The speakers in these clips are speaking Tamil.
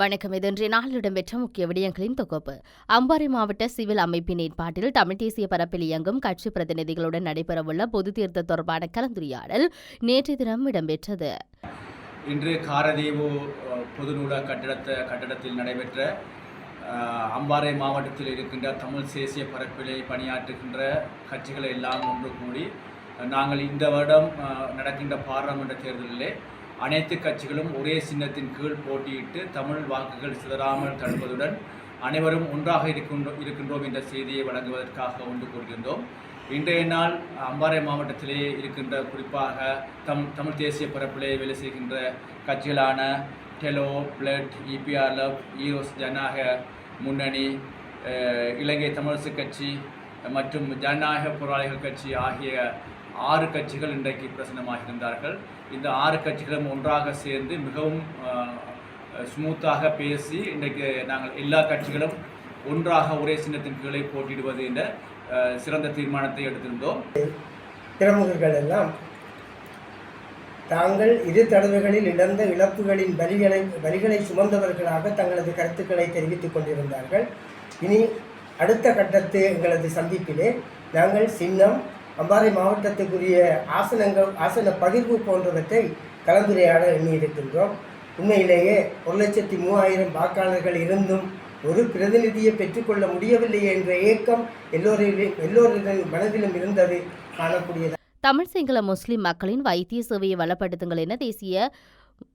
வணக்கம். இது இன்றைய நாளில் இடம்பெற்ற முக்கிய விடயங்களின் தொகுப்பு. அம்பாறை மாவட்ட சிவில் அமைப்பின் ஏற்பாட்டில் தமிழ் தேசிய பரப்பில் இயங்கும் கட்சி பிரதிநிதிகளுடன் நடைபெறவுள்ள பொது தீர்த்த தொடர்பான கலந்துரையாடல் நேற்று தினம் இடம்பெற்றது. இன்று காரதீவு பொது நூலக கட்டிடத்த கட்டடத்தில் நடைபெற்ற அம்பாறை மாவட்டத்தில் இருக்கின்ற தமிழ் தேசிய பரப்பிலே பணியாற்றுகின்ற கட்சிகளை எல்லாம் ஒன்று கூடி நாங்கள் இந்த வருடம் நடக்கின்ற பாராளுமன்ற தேர்தலிலே அனைத்து கட்சிகளும் ஒரே சின்னத்தின் கீழ் போட்டியிட்டு தமிழ் வாக்குகள் சிதறாமல் தடுப்பதுடன் அனைவரும் ஒன்றாக இருக்கின்றோ இருக்கின்றோம் என்ற செய்தியை வழங்குவதற்காக ஒன்று கூறுகின்றோம். இன்றைய நாள் அம்பாறை மாவட்டத்திலே இருக்கின்ற குறிப்பாக தம் தமிழ் தேசிய பரப்பிலே வேலை செய்கின்ற கட்சிகளான டெலோ பிளட் இபிஆர்எஃப் ஈரோஸ் ஜனநாயக முன்னணி இலங்கை தமிழரசு கட்சி மற்றும் ஜனநாயக போராளிகள் கட்சி ஆகிய ஆறு கட்சிகள் இன்றைக்கு பிரசன்னமாக இருந்தார்கள் இந்த ஆறு கட்சிகளும் ஒன்றாக சேர்ந்து மிகவும் ஸ்மூத்தாக பேசி இன்றைக்கு நாங்கள் எல்லா கட்சிகளும் ஒன்றாக ஒரே சின்னத்தின் கீழே போட்டியிடுவது என்ற சிறந்த தீர்மானத்தை எடுத்திருந்தோம். பிரமுகர்கள் எல்லாம் தாங்கள் இரு தடவைகளில் இழந்த இழப்புகளின் வரிகளை வரிகளை சுமந்தவர்களாக தங்களது கருத்துக்களை தெரிவித்துக் கொண்டிருந்தார்கள். இனி அடுத்த கட்டத்து எங்களது சந்திப்பிலே நாங்கள் சின்னம் அம்பாறை மாவட்டத்துக்குரிய ஆசனங்கள் ஆசன பகிர்வு போன்றவற்றை கலந்துரையாட எண்ணியிருக்கின்றோம். உண்மையிலேயே ஒரு லட்சத்தி மூவாயிரம் வாக்காளர்கள் இருந்தும் ஒரு பிரதிநிதியை பெற்றுக்கொள்ள முடியவில்லை என்ற ஏக்கம் எல்லோரிலும் எல்லோரின் மனதிலும் இருந்தது காணக்கூடியது தமிழ் சிங்கள முஸ்லிம் மக்களின் வைத்திய சேவையை வளப்படுத்துங்கள் என தேசிய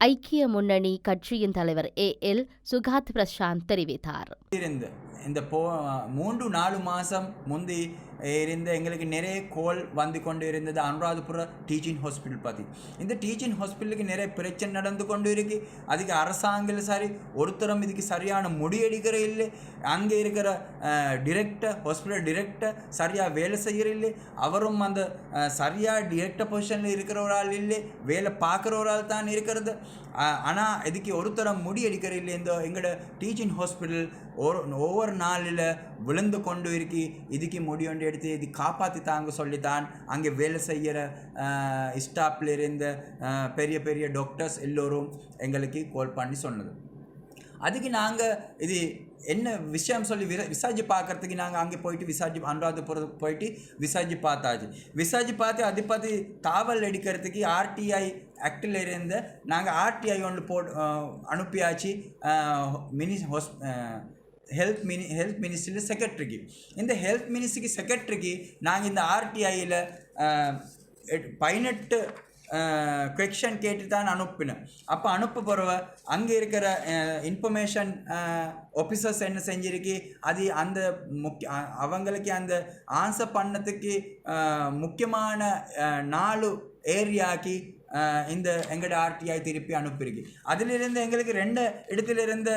ஐக்கிய முன்னணி கட்சியின் தலைவர் ஏ எல் சுகாத் பிரசாந்த் தெரிவித்தார். இருந்து இந்த போ மூன்று நாலு மாதம் முந்தி இருந்த எங்களுக்கு நிறைய கோல் வந்து கொண்டு இருந்தது. அனுராதபுர டீச்சிங் ஹாஸ்பிட்டல் பற்றி இந்த டீச்சிங் ஹாஸ்பிட்டலுக்கு நிறைய பிரச்சனை நடந்து கொண்டு இருக்கு. அதுக்கு அரசாங்கம் சரி ஒருத்தரும் இதுக்கு சரியான முடியெடுக்கிற இல்லை. அங்கே இருக்கிற டிரெக்டர் ஹாஸ்பிட்டல் டிரெக்டர் சரியாக வேலை செய்கிற இல்லை. அவரும் அந்த சரியாக சரியா டிரெக்டர் பொசிஷனில் இருக்கிற ஒரு ஆள் இல்லை. வேலை பார்க்குற ஒரு ஆள் தான் இருக்கிறது. ஆனால் இதுக்கு ஒருத்தரம் முடி எடுக்கிற இல்லை இந்த எங்களோட டீச்சிங் ஹாஸ்பிட்டல் ஒரு ஒவ்வொரு நாளில் விழுந்து கொண்டு இருக்கி இதுக்கு முடி ஒன்று எடுத்து இது காப்பாற்றி தாங்க சொல்லித்தான். அங்கே வேலை செய்கிற ஸ்டாஃபில் இருந்த பெரிய பெரிய டாக்டர்ஸ் எல்லோரும் எங்களுக்கு கால் பண்ணி சொன்னது. அதுக்கு நாங்கள் இது என்ன விஷயம் சொல்லி விச விசாரிச்சு பார்க்கறதுக்கு நாங்கள் அங்கே போயிட்டு விசாரிச்சு அனுராதபுரம் போயிட்டு விசாரிச்சு பார்த்தாச்சு. விசாரிச்சு பார்த்து அது பார்த்து தாவல் அடிக்கிறதுக்கு ஆர்டிஐ ஆக்டில் இருந்த நாங்கள் ஆர்டிஐ ஒன்று போ அனுப்பியாச்சு. Mini has health mini health மினிஸ்ட்ரியில் செக்ரட்டரிக்கு இந்த ஹெல்த் மினிஸ்ட்ரிக்கு செக்ரட்டரிக்கு நாங்கள் இந்த ஆர்டிஐயில் பதினெட்டு கொஷன் கேட்டு தான் அனுப்பினேன். அப்போ அனுப்ப போகிறவ அங்கே இருக்கிற இன்ஃபர்மேஷன் ஆஃபீஸர்ஸ் என்ன செஞ்சிருக்கு? அது அந்த முக்கிய அவங்களுக்கு அந்த ஆன்சர் பண்ணதுக்கு முக்கியமான நாலு ஏரியாக்கி இந்த எங்களோட ஆர்டிஐ திருப்பி அனுப்பியிருக்கு அதிலிருந்து எங்களுக்கு ரெண்டு இடத்துல இருந்து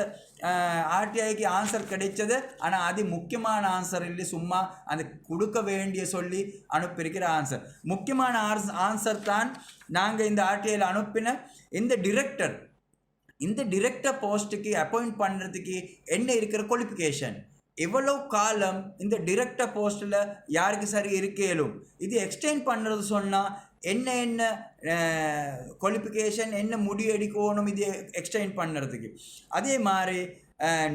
ஆர்டிஐக்கு ஆன்சர் கிடைச்சது. ஆனால் அது முக்கியமான ஆன்சர் இல்லை சும்மா அந்த கொடுக்க வேண்டிய சொல்லி அனுப்பியிருக்கிற ஆன்சர் முக்கியமான ஆன்சர் தான் நாங்கள் இந்த ஆர்டிஐயில் அனுப்பின இந்த டிரெக்டர் இந்த டிரெக்டர் போஸ்ட்டுக்கு அப்பாயிண்ட் பண்ணுறதுக்கு என்ன இருக்கிற குவாலிஃபிகேஷன் எவ்வளவு காலம் இந்த டிரெக்டர் போஸ்ட்டில் யாருக்கு சரி இருக்கேலும்? இது எக்ஸ்டெண்ட் பண்ணுறது சொன்னால் என்ன என்ன குவாலிஃபிகேஷன் என்ன முடியடிக்கணும் இது எக்ஸ்டெண்ட் பண்ணுறதுக்கு அதே மாதிரி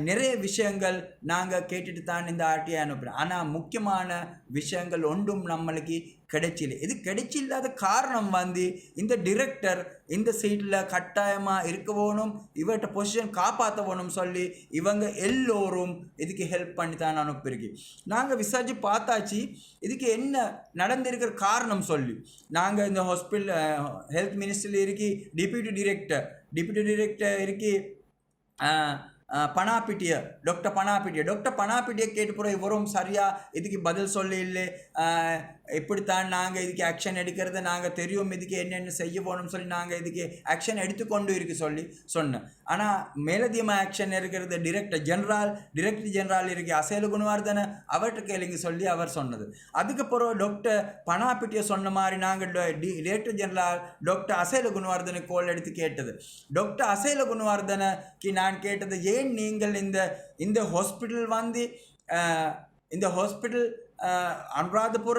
நிறைய விஷயங்கள் நாங்கள் கேட்டுட்டு தான் இந்த ஆர்டிஐ அனுப்புகிறோம் ஆனால் முக்கியமான விஷயங்கள் ஒன்றும் நம்மளுக்கு கிடைச்சில. இது கிடைச்சில்லாத காரணம் வந்து இந்த டிரெக்டர் இந்த சீட்டில் கட்டாயமாக இருக்க வேணும் இவர்கிட்ட பொசிஷன் காப்பாற்ற வேணும் சொல்லி இவங்க எல்லோரும் இதுக்கு ஹெல்ப் பண்ணி தான் அனுப்பியிருக்கு நாங்கள் விசாரித்து பார்த்தாச்சு இதுக்கு என்ன நடந்திருக்கிற காரணம் சொல்லி. நாங்கள் இந்த ஹாஸ்பிட்டல் ஹெல்த் மினிஸ்டரில் இருக்கி டிப்யூட்டி டிரெக்டர் டிப்யூட்டி டிரெக்டர் இருக்கி அஹ், பனாப்பிட்டிய டாக்டர் பனாப்பிட்டிய டாக்டர் பனாப்பிட்டிய கேட்டு போகிற இவரும் சரியாக இதுக்கு பதில் சொல்ல இல்லை இப்படித்தான் நாங்கள் இதுக்கு ஆக்ஷன் எடுக்கிறது நாங்கள் தெரியும் இதுக்கு என்னென்ன செய்ய போகணும்னு சொல்லி நாங்கள் இதுக்கு ஆக்ஷன் எடுத்துக்கொண்டு இருக்கு சொல்லி சொன்னேன். ஆனால் மேலதிகமாக ஆக்ஷன் இருக்கிறது டிரெக்டர் ஜெனரல் டிரெக்டர் ஜெனரல் இருக்கு அசேலு குணவர்தன அவர்கிட்ட கேளுங்க சொல்லி அவர் சொன்னது. அதுக்கப்புறம் டாக்டர் பணாப்பிட்டியை சொன்ன மாதிரி நாங்கள் டிரெக்டர் ஜெனரல் டாக்டர் அசேலு குணவர்தனை கோல் எடுத்து கேட்டது. டாக்டர் அசேல குணவர்தனக்கு நான் கேட்டது ஏன் நீங்கள் இந்த இந்த ஹாஸ்பிட்டல் வந்து இந்த ஹாஸ்பிட்டல் அனுராதபுர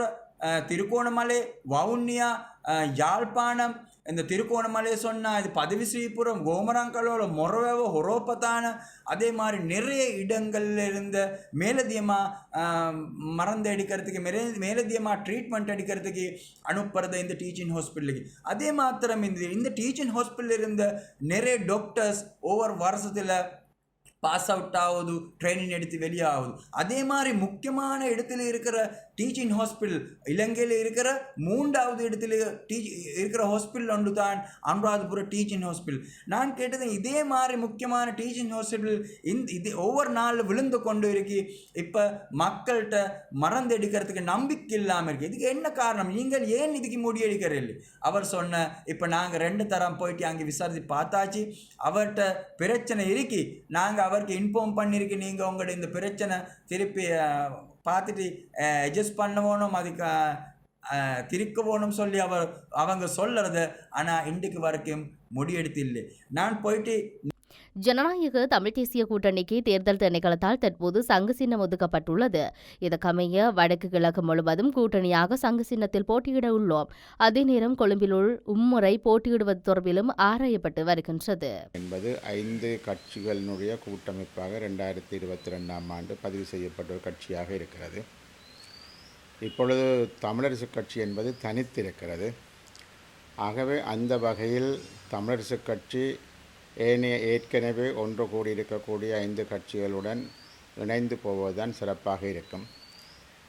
திருகோணமலை வவுனியா யாழ்ப்பாணம். இந்த திருக்கோணமலை சொன்னால் இது பதவி ஸ்ரீபுரம் கோமராங்கலோட மொரவ ஹொரோப்பத்தான அதே மாதிரி நிறைய இடங்கள்ல இருந்த மேலதியமாக மருந்து அடிக்கிறதுக்கு மேலே மேலதியமாக ட்ரீட்மெண்ட் அடிக்கிறதுக்கு அனுப்புறது இந்த டீச்சிங் ஹாஸ்பிட்டலுக்கு அதே மாத்திரம் இந்த இந்த டீச்சிங் ஹாஸ்பிட்டல் இருந்த நிறைய டாக்டர்ஸ் ஒவ்வொரு வருஷத்தில் பாஸ் அவுட் ஆகுது ட்ரைனிங் எடுத்து வெளியாகுது. அதே மாதிரி முக்கியமான இடத்துல இருக்கிற டீச்சிங் ஹாஸ்பிட்டல் இலங்கையில் இருக்கிற மூன்றாவது இடத்துல டீச் இருக்கிற ஹாஸ்பிட்டல் ஒன்று தான் அனுராதபுர டீச்சிங் ஹாஸ்பிட்டல் நான் கேட்டது இதே மாதிரி முக்கியமான டீச்சிங் ஹாஸ்பிட்டல் இந்த இது ஒவ்வொரு நாளில் விழுந்து கொண்டு இருக்கு இப்போ மக்கள்கிட்ட மறந்து எடுக்கிறதுக்கு நம்பிக்கை இல்லாமல் இருக்குது இதுக்கு என்ன காரணம்? நீங்கள் ஏன் இதுக்கு முடியெடுக்கிறீர்கள் அவர் சொன்ன இப்போ நாங்கள் ரெண்டு தரம் போயிட்டு அங்கே விசாரித்து பார்த்தாச்சு. அவர்கிட்ட பிரச்சனை இருக்கு நாங்கள் அவருக்கு இன்ஃபார்ம் பண்ணியிருக்கு நீங்கள் உங்களோட இந்த பிரச்சனை திருப்பி பார்த்துட்டு அட்ஜஸ்ட் பண்ண வேணும் அதுக்கு திரிக்க சொல்லி அவர் அவங்க சொல்லுறது ஆனால் இன்றைக்கு வரைக்கும் முடியெடுத்து இல்லை. நான் போயிட்டு ஜனநாயக தமிழ் தேசிய கூட்டணிக்கு தேர்தல் திணைக்களத்தால் தற்போது சங்கு சின்னம் ஒதுக்கப்பட்டுள்ளது. இதற்கமைய வடக்கு கிழக்கு முழுவதும் கூட்டணியாக சங்கு சின்னத்தில் போட்டியிட உள்ளோம். அதே நேரம் கொழும்பிலுள் உம்முறை போட்டியிடுவது தொடர்பிலும் ஆராயப்பட்டு வருகின்றது. என்பது ஐந்து கட்சிகளினுடைய கூட்டமைப்பாக ரெண்டாயிரத்தி இருபத்தி ரெண்டாம் ஆண்டு பதிவு செய்யப்பட்ட ஒரு கட்சியாக இருக்கிறது. இப்பொழுது தமிழரசு கட்சி என்பது தனித்திருக்கிறது. ஆகவே அந்த வகையில் தமிழரசு கட்சி ஏனைய ஏற்கனவே ஒன்று கூடியிருக்கக்கூடிய ஐந்து கட்சிகளுடன் இணைந்து போவதுதான் சிறப்பாக இருக்கும்.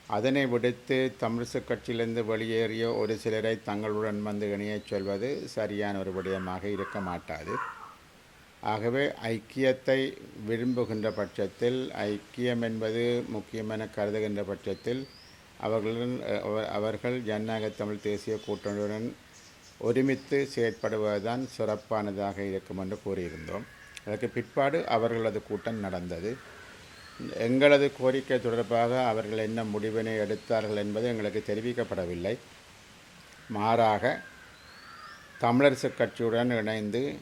அதனை விடுத்து தமிழிசு கட்சியிலிருந்து வெளியேறிய ஒரு சிலரை தங்களுடன் வந்து இணையச் சொல்வது சரியான ஒரு விடயமாக இருக்க மாட்டாது. ஆகவே ஐக்கியத்தை விரும்புகின்ற பட்சத்தில் ஐக்கியம் என்பது முக்கியமென கருதுகின்ற பட்சத்தில் அவர்களுடன் அவ- அவர்கள் ஜனநாயக தமிழ் தேசிய கூட்டணியுடன் ஒருமித்து செயற்படுவதுதான் சிறப்பானதாக இருக்கும் என்று கூறியிருந்தோம். அதற்கு பிற்பாடு அவர்களது கூட்டம் நடந்தது. எங்களது கோரிக்கை தொடர்பாக அவர்கள் என்ன முடிவினை எடுத்தார்கள் என்பது எங்களுக்கு தெரிவிக்கப்படவில்லை. மாறாக தமிழரசு கட்சியுடன் இணைந்து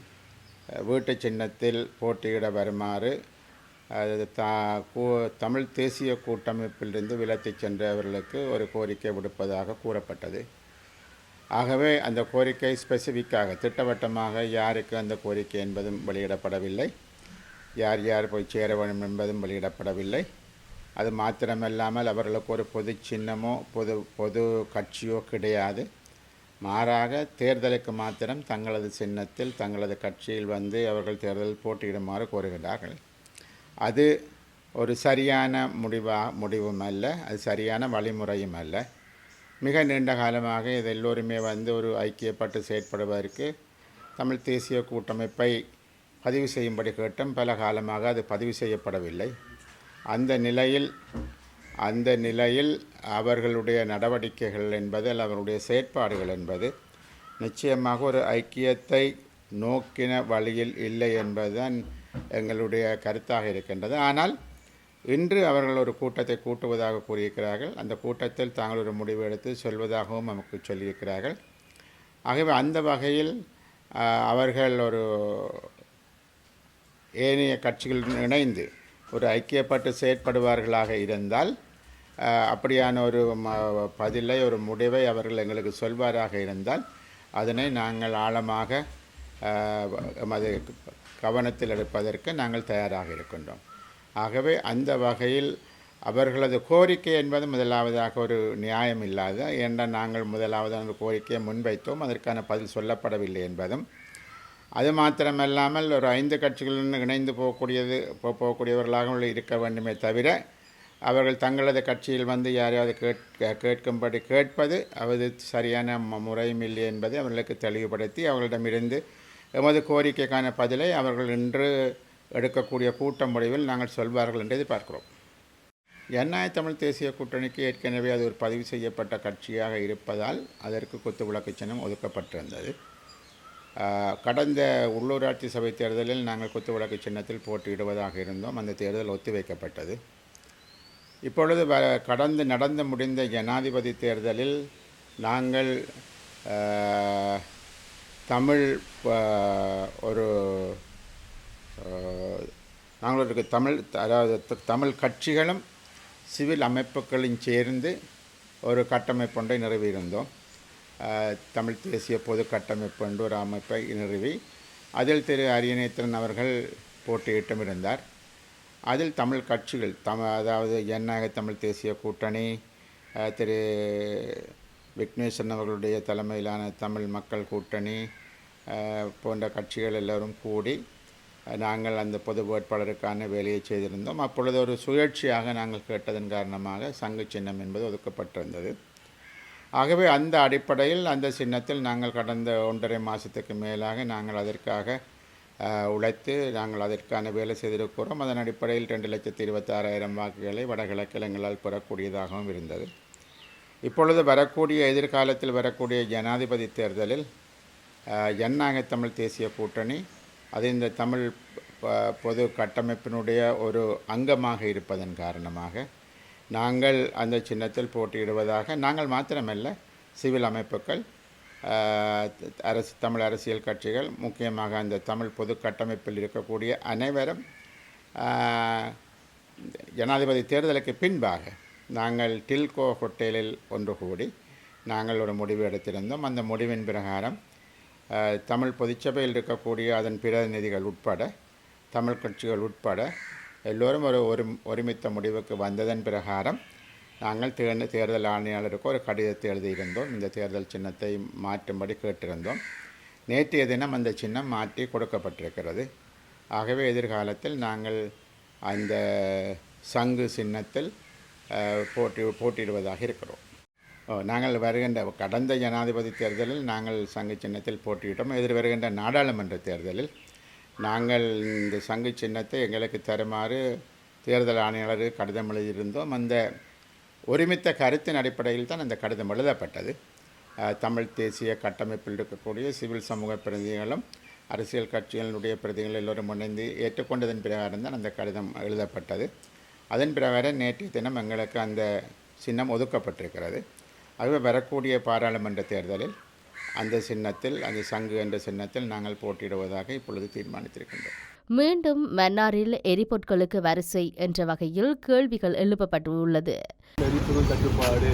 வீட்டு சின்னத்தில் போட்டியிட வருமாறு அது தா கூ- தமிழ் தேசிய கூட்டமைப்பிலிருந்து விலத்திச் சென்றவர்களுக்கு ஒரு கோரிக்கை விடுப்பதாக கூறப்பட்டது. ஆகவே அந்த கோரிக்கை ஸ்பெசிஃபிக்காக திட்டவட்டமாக யாருக்கு அந்த கோரிக்கை என்பதும் வெளியிடப்படவில்லை. யார் யார் போய் சேர வேண்டும் என்பதும் வெளியிடப்படவில்லை. அது மாத்திரமல்லாமல் அவர்களுக்கு ஒரு பொது சின்னமோ பொது பொது கட்சியோ கிடையாது. மாறாக தேர்தலுக்கு மாத்திரம் தங்களது சின்னத்தில் தங்களது கட்சியில் வந்து அவர்கள் தேர்தலில் போட்டியிடுமாறு கோருகிறார்கள் அது ஒரு சரியான முடிவாக முடிவும் அல்ல அது சரியான வழிமுறையும் அல்ல மிக நீண்ட காலமாக இது எல்லோருமே வந்து ஒரு ஐக்கியப்பட்டு செயற்படுவதற்கு தமிழ் தேசிய கூட்டமைப்பை பதிவு செய்யும்படி கேட்டும். பல காலமாக அது பதிவு செய்யப்படவில்லை. அந்த நிலையில் அந்த நிலையில் அவர்களுடைய நடவடிக்கைகள் என்பது அல்ல அவர்களுடைய செயற்பாடுகள் என்பது நிச்சயமாக ஒரு ஐக்கியத்தை நோக்கின வழியில் இல்லை என்பதுதான் எங்களுடைய கருத்தாக இருக்கின்றது. ஆனால் இன்று அவர்கள் ஒரு கூட்டத்தை கூட்டுவதாக கூறியிருக்கிறார்கள். அந்த கூட்டத்தில் தாங்கள் ஒரு முடிவு எடுத்து சொல்வதாகவும் நமக்கு சொல்லியிருக்கிறார்கள். ஆகவே அந்த வகையில் அவர்கள் ஒரு ஏனைய கட்சிகளுடன் இணைந்து ஒரு ஐக்கியப்பட்டு செயற்படுவார்களாக இருந்தால் அப்படியான ஒரு பதிலை ஒரு முடிவை அவர்கள் எங்களுக்கு சொல்வாராக இருந்தால் அதனை நாங்கள் ஆழமாக எமது கவனத்தில் எடுப்பதற்கு நாங்கள் தயாராக இருக்கின்றோம். ஆகவே அந்த வகையில் அவர்களது கோரிக்கை என்பது முதலாவதாக ஒரு நியாயம் இல்லாத ஏனென்றால் நாங்கள் முதலாவது அந்த கோரிக்கையை முன்வைத்தோம் அதற்கான பதில் சொல்லப்படவில்லை என்பதும். அது மாத்திரமல்லாமல் ஒரு ஐந்து கட்சிகளுடன் இணைந்து போகக்கூடியது போ- போகக்கூடியவர்களாக இருக்க வேண்டுமே தவிர அவர்கள் தங்களது கட்சியில் வந்து யாரையாவது கேட்க கேட்கும்படி கேட்பது அது சரியான முறையும் இல்லை என்பதை அவர்களுக்கு தெளிவுபடுத்தி அவர்களிடமிருந்து எமது கோரிக்கைக்கான பதிலை அவர்கள் இன்று எடுக்கக்கூடிய கூட்டம் முடிவில் நாங்கள் சொல்வார்கள் என்று எதிர்பார்க்கிறோம். என்ஐ தமிழ் தேசிய கூட்டணிக்கு ஏற்கனவே அது ஒரு பதிவு செய்யப்பட்ட கட்சியாக இருப்பதால் அதற்கு குத்து விளக்கு சின்னம் ஒதுக்கப்பட்டிருந்தது. கடந்த உள்ளூராட்சி சபை தேர்தலில் நாங்கள் குத்து விளக்கு சின்னத்தில் போட்டியிடுவதாக இருந்தோம். அந்த தேர்தல் ஒத்திவைக்கப்பட்டது. இப்பொழுது வ கடந்து நடந்து முடிந்த ஜனாதிபதி தேர்தலில் நாங்கள் தமிழ் ஒரு ஆஹ், தமிழ் அதாவது தமிழ் கட்சிகளும் சிவில் அமைப்புகளும் சேர்ந்து ஒரு கட்டமைப்பு ஒன்றை நிறுவியிருந்தோம். தமிழ் தேசிய பொது கட்டமைப்பு என்று ஒரு அமைப்பை நிறுவி அதில் திரு அரியநேத்திரன் அவர்கள் போட்டியிட்டும் இருந்தார் அதில் தமிழ் கட்சிகள் தம அதாவது ஜனநாயக தமிழ் தேசிய கூட்டணி திரு விக்னேஸ்வரன் அவர்களுடைய தலைமையிலான தமிழ் மக்கள் கூட்டணி போன்ற கட்சிகள் எல்லோரும் கூடி நாங்கள் அந்த பொது வேட்பாளருக்கான வேலையை செய்திருந்தோம். அப்பொழுது ஒரு சுழற்சியாக நாங்கள் கேட்டதன் காரணமாக சங்கு சின்னம் என்பது ஒதுக்கப்பட்டிருந்தது. ஆகவே அந்த அடிப்படையில் அந்த சின்னத்தில் நாங்கள் கடந்த ஒன்றரை மாதத்துக்கு மேலாக நாங்கள் அதற்காக உழைத்து நாங்கள் அதற்கான வேலை செய்திருக்கிறோம். அதன் அடிப்படையில் ரெண்டு லட்சத்தி இருபத்தாறாயிரம் வாக்குகளை வடகிழக்கில் எங்களால் பெறக்கூடியதாகவும் இருந்தது. இப்பொழுது வரக்கூடிய எதிர்காலத்தில் வரக்கூடிய ஜனாதிபதி தேர்தலில் அஹ், ஜனநாயக தமிழ் தேசிய கூட்டணி அது இந்த தமிழ் ப- பொது கட்டமைப்பினுடைய ஒரு அங்கமாக இருப்பதன் காரணமாக நாங்கள் அந்த சின்னத்தில் போட்டியிடுவதாக நாங்கள் மாத்திரமல்ல சிவில் அமைப்புகள் அரசு தமிழ் அரசியல் கட்சிகள் முக்கியமாக அந்த தமிழ் பொது கட்டமைப்பில் இருக்கக்கூடிய அனைவரும் ஜனாதிபதி தேர்தலுக்கு பின்பாக நாங்கள் டில்கோ ஹோட்டலில் ஒன்று கூடி நாங்கள் ஒரு முடிவு எடுத்திருந்தோம். அந்த முடிவின் பிரகாரம் தமிழ் பொதுச்சபையில் இருக்கக்கூடிய அதன் பிரதிநிதிகள் உட்பட தமிழ் கட்சிகள் உட்பட எல்லோரும் ஒரு ஒரு ஒருமித்த முடிவுக்கு வந்ததன் பிரகாரம் நாங்கள் தேர்ந்த தேர்தல் ஆணையாளருக்கு ஒரு கடிதத்தை எழுதியிருந்தோம். இந்த தேர்தல் சின்னத்தை மாற்றும்படி கேட்டிருந்தோம். நேற்றைய தினம் அந்த சின்னம் மாற்றி கொடுக்கப்பட்டிருக்கிறது. ஆகவே எதிர்காலத்தில் நாங்கள் அந்த சங்கு சின்னத்தில் போட்டி போட்டியிடுவதாக இருக்கிறோம். நாங்கள் வருகின்ற கடந்த ஜனாதிபதி தேர்தலில் நாங்கள் சங்கு சின்னத்தில் போட்டியிட்டோம். எதிர் வருகின்ற நாடாளுமன்ற தேர்தலில் நாங்கள் இந்த சங்கு சின்னத்தை எங்களுக்கு தருமாறு தேர்தல் ஆணையாளர் கடிதம் எழுதியிருந்தோம். அந்த ஒருமித்த கருத்தின் அடிப்படையில் தான் அந்த கடிதம் எழுதப்பட்டது. தமிழ் தேசிய கட்டமைப்பில் இருக்கக்கூடிய சிவில் சமூக பிரதிநிதிகளும் அரசியல் கட்சிகளுடைய பிரதிநிதிகள் எல்லோரும் இணைந்து ஏற்றுக்கொண்டதன் பிரகாரம் தான் அந்த கடிதம் எழுதப்பட்டது. அதன் பிரகாரம் நேற்றைய தினம் எங்களுக்கு அந்த சின்னம் ஒதுக்கப்பட்டிருக்கிறது. ஆகவே வரக்கூடிய பாராளுமன்ற தேர்தலில் அந்த சின்னத்தில் அந்த சங்கு என்ற சின்னத்தில் நாங்கள் போட்டியிடுவதாக இப்பொழுது தீர்மானித்திருக்கின்றோம். மீண்டும் மன்னாரில் எரிபொருட்களுக்கு வரிசை என்ற வகையில் கேள்விகள் எழுப்பப்பட்டுள்ளது. எரிபொருள் தட்டுப்பாடு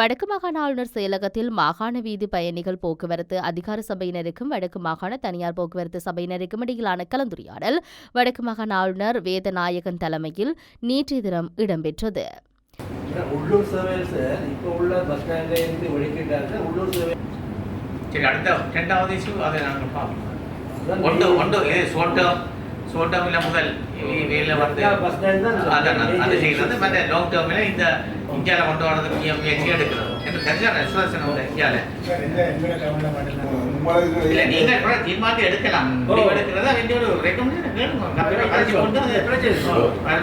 வடக்கு மாகாண ஆளுநர் செயலகத்தில் மாகாண வீதி பயணிகள் போக்குவரத்து அதிகார சபையினருக்கும் வடக்கு மாகாண தனியார் போக்குவரத்து சபையினருக்கும் இடையிலான கலந்துரையாடல் வடக்கு மாகாண ஆளுநர் வேதநாயகன் தலைமையில் நேற்றைய தினம் இடம்பெற்றது. உள்ளூர் சர்வேஸ் இப்போ உள்ள பஸ் ஸ்டாண்ட்ல இருந்து ஒழிக்கிட்டாங்க உள்ளூர் சர்வே சரி அடுத்த ரெண்டாவது இஷ்யூ அதை நாங்கள் பார்ப்போம். அதான் ஒன்று ஒன்று இது சோட்டம் சோட்டமில் முதல் வேலை வந்து பஸ் ஸ்டாண்ட் தான் அதான் அது செய்கிறது மற்ற லாங் டேர்மில் இந்த இந்தியாவில் கொண்டு வரதுக்கு முயற்சி எடுக்கிறது. என்று தெரிஞ்சாலும் விசுவாசன் அவங்க இந்தியாவில் இல்லை நீங்கள் கூட தீர்மானத்தை எடுக்கலாம். எடுக்கிறதா வேண்டிய ஒரு ரெக்கமெண்டேஷன் கேளுங்க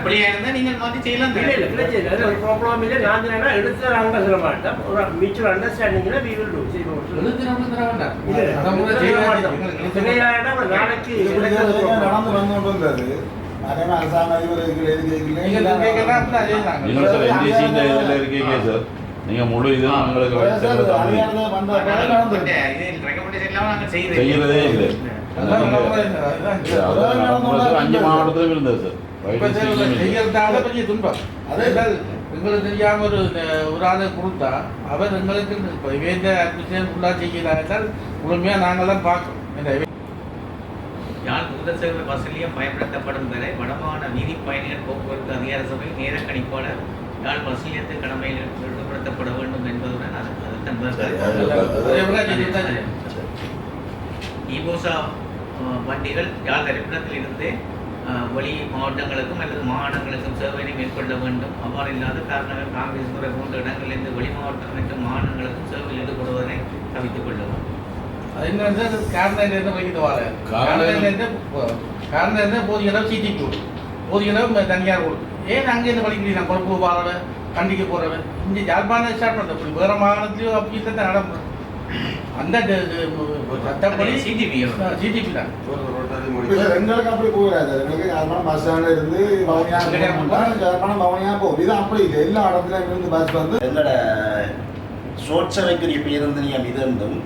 பிள்ளையா இருந்தால் நீங்கள் மாற்றி செய்யலாம் இல்லை இல்லை பிரச்சனை ஒரு ப்ராப்ளம் இல்லை. நான் என்ன எடுத்துறாங்க சொல்ல மாட்டேன். ஒரு மியூச்சுவல் அண்டர்ஸ்டாண்டிங்கில் வி வில் டூ செய்வோம் நாளைக்கு நடந்து வந்து வந்தது நீங்கள் சார் முழு இதுவும் அஞ்சு மாவட்டத்திலும் இருந்தது சார் செய்யறதால கொஞ்சம் அதே எங்களுக்கு ஒரு ஒரு ஆளை கொடுத்தா அவர் எங்களுக்கு இப்போ வேண்ட அட்மிஷன் ஃபுல்லாக செய்யலாம் என்றால் முழுமையாக நாங்கள் பார்க்கணும். முதற்சேவை வசதியம் பயன்படுத்தப்படும் வரை வடமாகாண வீதி பயணிகள் போக்குவரத்து அதிகார சபை நேர கணிப்பாளர் யாழ் வசூலியத்து கடமையில் ஈடுபடுத்தப்பட வேண்டும் என்பதுடன் அது அஹ், வண்டிகள் யாழ் தரிப்பிடத்திலிருந்து அஹ், வெளி மாவட்டங்களுக்கும் அல்லது மாகாணங்களுக்கும் சேவையை மேற்கொள்ள வேண்டும். அவ்வாறு இல்லாத காரணங்கள் காங்கிரஸ் துறை போன்ற இடங்களிலிருந்து வெளி மாவட்டம் மற்றும் மாகாணங்களுக்கும் சேவையில் ஈடுபடுவதனை தவித்துக் கொள்ளவும். அது என்னது காரணம் என்ன வைக்கிட்டு வர காரணம் என்ன காரணம் என்ன போதிய அளவு சிடி கொடு போதிய அளவு தனியார் கொடு ஏன் அங்கேருந்து படிக்கிறீங்க நான் பொறுப்பு போகிறவன் கண்டிக்க போகிறவன் இங்கே ஜாழ்ப்பாணம் ஸ்டார்ட் பண்ண வேறு மாகாணத்துலையும் அப்படி தான் நடக்கும். அந்த சட்டப்படி சிஜிபி சிடிபி தான் எங்களுக்கு அப்படி போகாது. எங்களுக்கு யாழ்ப்பாணம் பஸ் ஸ்டாண்ட்ல இருந்து பவனியா யாழ்ப்பாணம் பவனியா போகும். இது அப்படி இல்லை. எல்லா இடத்துலயும் இருந்து பஸ் வந்து எங்களோட சோட்சவைக்குரிய பேருந்து நிலையம் இருந்தும்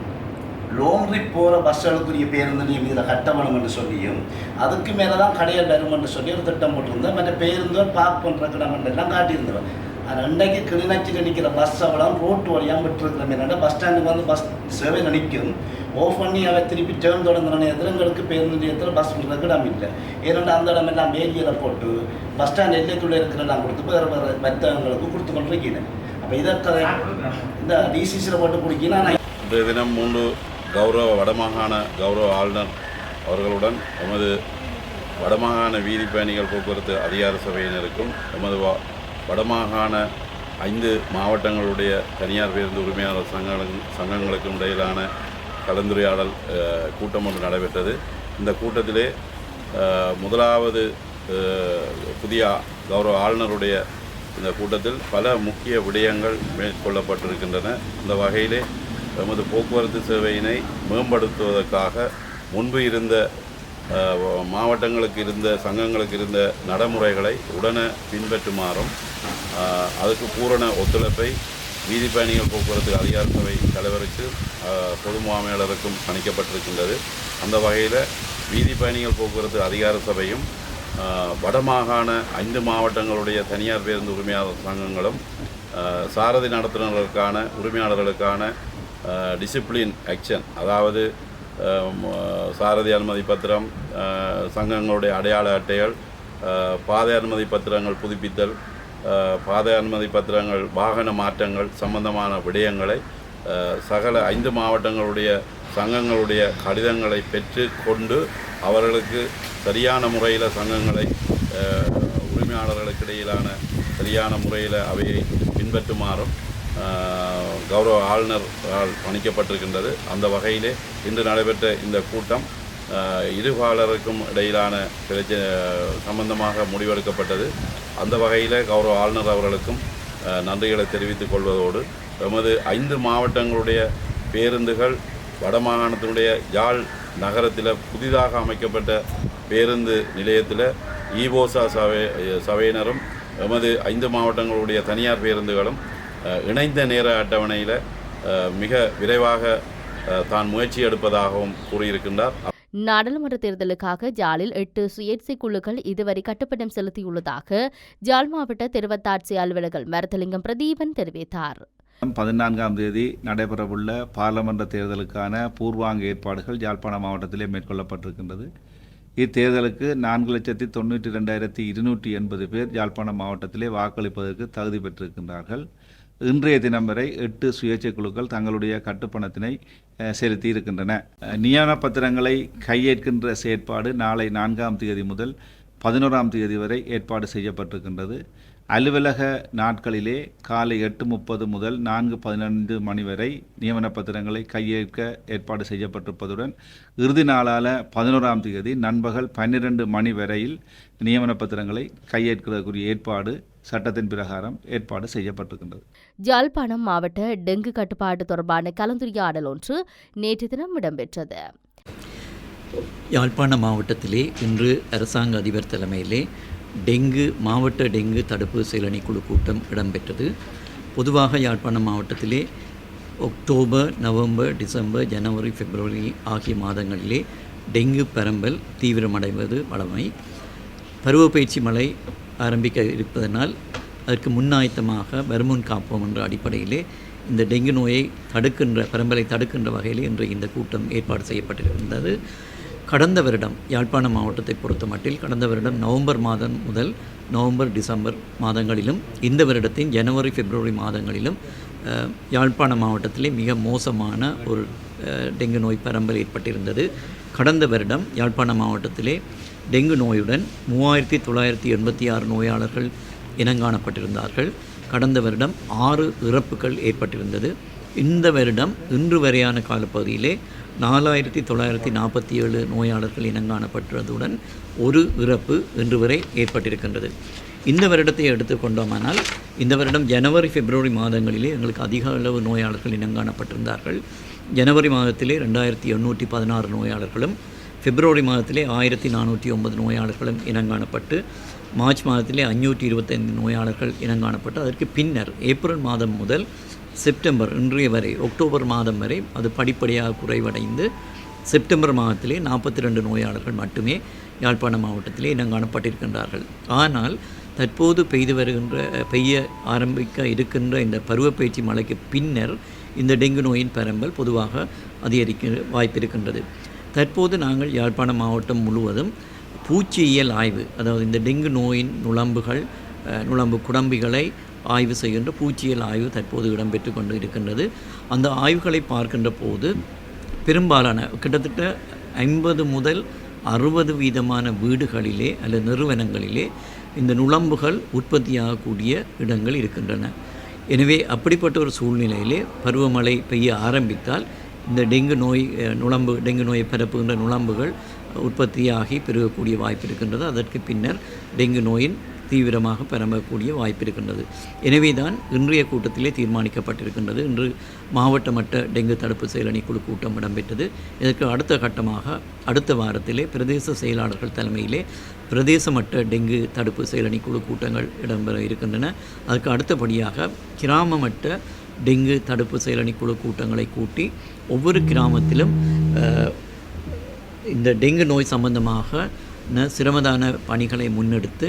லாங் ட்ரிப் போகிற பஸ்களுக்குரிய பேருந்து நிலையம் இதில் கட்ட வேணும் என்று சொல்லியும் அதுக்கு மேலே தான் கடையை வரும் என்று சொல்லி ஒரு திட்டம் போட்டிருந்தேன் மற்ற பேருந்தோர் பார்க் பண்ணுற கிடமெல்லாம் காட்டியிருந்தோம். காட்டியிருந்தேன் ஆனால் இன்றைக்கு நிற்கிற பஸ் அவ்வளோ ரோட்டு வழியாக விட்டுருக்கிற என்னென்னா பஸ் ஸ்டாண்டுக்கு வந்து பஸ் சேவை நிற்கும். ஓஃப் பண்ணி அவன் திருப்பி டேர்ன் தொடங்குற நேரத்தில் எங்களுக்கு பேருந்து நிலையத்தில் பஸ் விடுறதுக்கு இடம் இல்லை. ஏன்னா அந்த இடம் எல்லாம் வேலியில் போட்டு பஸ் ஸ்டாண்ட் எல்லைக்குள்ளே இருக்கிற நான் கொடுத்து வேறு வேறு மற்றவங்களுக்கு கொடுத்து கொண்டு அப்போ இதை இந்த டிசிசியில் போட்டு குடிக்கலாம் நான் தினம் மூணு கௌரவ வடமாகாண கௌரவ ஆளுநர் அவர்களுடன் எமது வடமாகாண வீதி பயணிகள் போக்குவரத்து அதிகார சபையினருக்கும் எமது வ- வடமாகாண ஐந்து மாவட்டங்களுடைய தனியார் பேருந்து உரிமையாளர் சங்க சங்கங்களுக்கும் இடையிலான கலந்துரையாடல் கூட்டம் ஒன்று நடைபெற்றது. இந்த கூட்டத்திலே முதலாவது புதிய கௌரவ ஆளுநருடைய இந்த கூட்டத்தில் பல முக்கிய விடயங்கள் மேற்கொள்ளப்பட்டிருக்கின்றன. இந்த வகையிலே தமது போக்குவரத்து சேவையினை மேம்படுத்துவதற்காக முன்பு இருந்த மாவட்டங்களுக்கு இருந்த சங்கங்களுக்கு இருந்த நடைமுறைகளை உடனே பின்பற்றுமாறும் அதுக்கு பூரண ஒத்துழைப்பை வீதி பயணிகள் போக்குவரத்து அதிகார சபை தலைவருக்கு பொது முகாமையாளருக்கும் அளிக்கப்பட்டிருக்கின்றது. அந்த வகையில் வீதி பயணிகள் போக்குவரத்து அதிகார சபையும் வடமாகாண ஐந்து மாவட்டங்களுடைய தனியார் பேருந்து உரிமையாளர் சங்கங்களும் சாரதி நடத்துனர்களுக்கான உரிமையாளர்களுக்கான டிசிப்ளின் ஆக்ஷன் அதாவது சாரதி அனுமதி பத்திரம் சங்கங்களுடைய அடையாள அட்டைகள் பாதை அனுமதி பத்திரங்கள் புதுப்பித்தல் பாதை அனுமதி பத்திரங்கள் வாகன மாற்றங்கள் சம்பந்தமான விடயங்களை சகல ஐந்து மாவட்டங்களுடைய சங்கங்களுடைய கடிதங்களை பெற்று கொண்டு அவர்களுக்கு சரியான முறையில் சங்கங்களை உரிமையாளர்களுக்கிடையிலான சரியான முறையில் அவையை பின்பற்றுமாறும் கௌரவ ஆளுநரால் பணிக்கப்பட்டிருக்கின்றது அந்த வகையிலே இன்று நடைபெற்ற இந்த கூட்டம் இருபாலருக்கும் இடையிலான பிரச்சனை சம்பந்தமாக முடிவெடுக்கப்பட்டது. அந்த வகையில் கௌரவ ஆளுநர் அவர்களுக்கும் நன்றிகளை தெரிவித்துக் கொள்வதோடு எமது ஐந்து மாவட்டங்களுடைய பேருந்துகள் வடமாகாணத்தினுடைய யாழ் நகரத்தில் புதிதாக அமைக்கப்பட்ட பேருந்து நிலையத்தில் ஈவோசா சபை சபையினரும் எமது ஐந்து மாவட்டங்களுடைய தனியார் பேருந்துகளும் இணைந்த நேர அட்டவணையில் மிக விரைவாக தான் முயற்சி எடுப்பதாகவும் கூறியிருக்கின்றார். நாடாளுமன்ற தேர்தலுக்காக ஜாலில் எட்டு சுயேட்சை குழுக்கள் இதுவரை கட்டுப்பணம் செலுத்தியுள்ளதாக ஜாழ் மாவட்ட தெரிவத்தாட்சி அலுவலர்கள் மரத்தலிங்கம் பிரதீபன் தெரிவித்தார். பதினான்காம் தேதி நடைபெறவுள்ள பாராளுமன்ற தேர்தலுக்கான பூர்வாங்க ஏற்பாடுகள் யாழ்ப்பாண மாவட்டத்திலே மேற்கொள்ளப்பட்டிருக்கின்றது. இத்தேர்தலுக்கு நான்கு லட்சத்தி தொண்ணூற்றி ரெண்டாயிரத்தி இருநூற்றி எண்பது பேர் யாழ்ப்பாணம் மாவட்டத்திலே வாக்களிப்பதற்கு தகுதி பெற்றிருக்கின்றார்கள். இன்றைய தினம் வரை எட்டு சுயேட்சை குழுக்கள் தங்களுடைய கட்டுப்பணத்தினை செலுத்தி இருக்கின்றன நியமன பத்திரங்களை கையேற்கின்ற செயற்பாடு நாளை நான்காம் தேதி முதல் பதினோராம் தேதி வரை ஏற்பாடு செய்யப்பட்டிருக்கின்றது. அலுவலக நாட்களிலே காலை எட்டு முப்பது முதல் நான்கு பதினைந்து மணி வரை நியமன பத்திரங்களை கையேற்க ஏற்பாடு செய்யப்பட்டிருப்பதுடன் இறுதி நாளான பதினோராம் தேதி நண்பகல் பன்னிரண்டு மணி வரையில் நியமன பத்திரங்களை கையேற்கிறதுக்குரிய ஏற்பாடு சட்டத்தின் பிரகாரம் ஏற்பாடு செய்யப்பட்டிருக்கின்றது. யாழ்ப்பாணம் மாவட்ட டெங்கு கட்டுப்பாடு தொடர்பான கலந்துரையாடல் ஒன்று நேற்று தினம் இடம்பெற்றது. யாழ்ப்பாண மாவட்டத்திலே இன்று அரசாங்க அதிபர் தலைமையிலே டெங்கு மாவட்ட டெங்கு தடுப்பு செயலணி குழு கூட்டம் இடம்பெற்றது. பொதுவாக யாழ்ப்பாணம் மாவட்டத்திலே அக்டோபர் நவம்பர் டிசம்பர் ஜனவரி பிப்ரவரி ஆகிய மாதங்களிலே டெங்கு பரம்பல் தீவிரமடைவது வளமை பருவப்பயிற்சி மழை ஆரம்பிக்க இருப்பதனால் அதற்கு முன்னாயத்தமாக வருமுன் காப்போம் என்ற அடிப்படையிலே இந்த டெங்கு நோயை தடுக்கின்ற பரம்பலை தடுக்கின்ற வகையில் இன்று இந்த கூட்டம் ஏற்பாடு செய்யப்பட்டிருந்தது கடந்த வருடம் யாழ்ப்பாண மாவட்டத்தை பொறுத்த மட்டில் கடந்த வருடம் நவம்பர் மாதம் முதல் நவம்பர் டிசம்பர் மாதங்களிலும் இந்த வருடத்தின் ஜனவரி பிப்ரவரி மாதங்களிலும் யாழ்ப்பாண மாவட்டத்திலே மிக மோசமான ஒரு டெங்கு நோய் பரம்பல் ஏற்பட்டிருந்தது. கடந்த வருடம் யாழ்ப்பாண மாவட்டத்திலே டெங்கு நோயுடன் மூவாயிரத்தி தொள்ளாயிரத்தி எண்பத்தி ஆறு நோயாளர்கள் இனங்காணப்பட்டிருந்தார்கள். கடந்த வருடம் ஆறு இறப்புகள் ஏற்பட்டிருந்தது. இந்த வருடம் இன்று வரையான காலப்பகுதியிலே நாலாயிரத்தி தொள்ளாயிரத்தி நாற்பத்தி ஏழு நோயாளர்கள் இனங்காணப்பட்டதுடன் ஒரு இறப்பு இன்று வரை ஏற்பட்டிருக்கின்றது. இந்த வருடத்தை எடுத்துக்கொண்டோமானால் இந்த வருடம் ஜனவரி பிப்ரவரி மாதங்களிலே எங்களுக்கு அதிக அளவு நோயாளர்கள் இனங்காணப்பட்டிருந்தார்கள். ஜனவரி மாதத்திலே ரெண்டாயிரத்தி எண்ணூற்றி பதினாறு நோயாளர்களும் பிப்ரவரி மாதத்திலே ஆயிரத்தி நானூற்றி ஒன்பது நோயாளர்களும் இனங்காணப்பட்டு மார்ச் மாதத்திலே அஞ்சூற்றி இருபத்தைந்து நோயாளர்கள் இனங்காணப்பட்டு அதற்கு பின்னர் ஏப்ரல் மாதம் முதல் செப்டம்பர் இன்றைய வரை அக்டோபர் மாதம் வரை அது படிப்படியாக குறைவடைந்து செப்டம்பர் மாதத்திலே நாற்பத்தி ரெண்டு நோயாளர்கள் மட்டுமே யாழ்ப்பாண மாவட்டத்திலே இனங்காணப்பட்டிருக்கின்றார்கள் ஆனால் தற்போது பெய்து வருகின்ற பெய்ய ஆரம்பிக்க இருக்கின்ற இந்த பருவப்பயிற்சி மழைக்கு பின்னர் இந்த டெங்கு நோயின் பரம்பல் பொதுவாக அதிகரிக்க வாய்ப்பிருக்கின்றது. தற்போது நாங்கள் யாழ்ப்பாண மாவட்டம் முழுவதும் பூச்சியியல் ஆய்வு அதாவது இந்த டெங்கு நோயின் நுழம்புகள் நுழம்பு குடம்பிகளை ஆய்வு செய்கின்ற பூச்சியல் ஆய்வு தற்போது இடம்பெற்று கொண்டு இருக்கின்றது. அந்த ஆய்வுகளை பார்க்கின்ற போது பெரும்பாலான கிட்டத்தட்ட ஐம்பது முதல் அறுபது வீதமான வீடுகளிலே அல்லது நிறுவனங்களிலே இந்த நுழம்புகள் உற்பத்தியாகக்கூடிய இடங்கள் இருக்கின்றன. எனவே அப்படிப்பட்ட ஒரு சூழ்நிலையிலே பருவமழை பெய்ய ஆரம்பித்தால் இந்த டெங்கு நோய் நுழம்பு டெங்கு நோயை பரப்புகின்ற நுழம்புகள் உற்பத்தியாகி பெருகக்கூடிய வாய்ப்பு இருக்கின்றது. அதற்கு பின்னர் டெங்கு நோயின் தீவிரமாக பரம்பக்கூடிய வாய்ப்பு இருக்கின்றது. எனவே தான் இன்றைய கூட்டத்திலே தீர்மானிக்கப்பட்டிருக்கின்றது. இன்று மாவட்ட மட்ட டெங்கு தடுப்பு செயலணி குழு கூட்டம் இடம்பெற்றது. இதற்கு அடுத்த கட்டமாக அடுத்த வாரத்திலே பிரதேச செயலாளர்கள் தலைமையிலே பிரதேச மட்ட டெங்கு தடுப்பு செயலணி குழு கூட்டங்கள் இடம்பெற இருக்கின்றன. அதுக்கு அடுத்தபடியாக கிராம மட்ட டெங்கு தடுப்பு செயலணி குழு கூட்டங்களை கூட்டி ஒவ்வொரு கிராமத்திலும் இந்த டெங்கு நோய் சம்பந்தமாக சிரமதான பணிகளை முன்னெடுத்து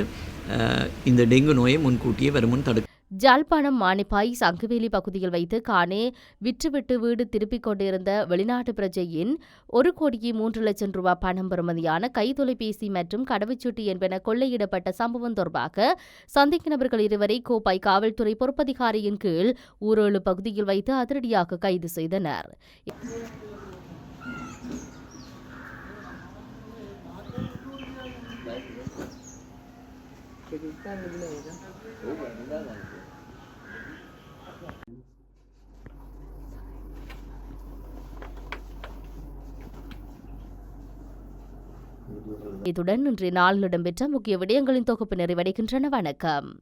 இந்த டெங்கு நோயை முன்கூட்டியே வருமுன் தடுக்க ஜாழ்ப்பாணம் மானிப்பாய் சங்குவேலி பகுதியில் வைத்து காணே விற்றுவிட்டு வீடு திருப்பிக் கொண்டிருந்த வெளிநாட்டு பிரஜையின் ஒரு கோடியே மூன்று லட்சம் ரூபாய் பணம் பெறுமதியான கைத்தொலைபேசி மற்றும் கடவுச்சீட்டு என்பன கொள்ளையிடப்பட்ட சம்பவம் தொடர்பாக சந்தேக நபர்கள் இருவரை கோப்பாய் காவல்துறை பொறுப்பதிகாரியின் கீழ் ஊரேழு பகுதியில் வைத்து அதிரடியாக கைது செய்தனர். இத்துடன் இன்றைய நாளில் இடம்பெற்ற முக்கிய விடயங்களின் தொகுப்பு நிறைவடைகின்றன. வணக்கம்.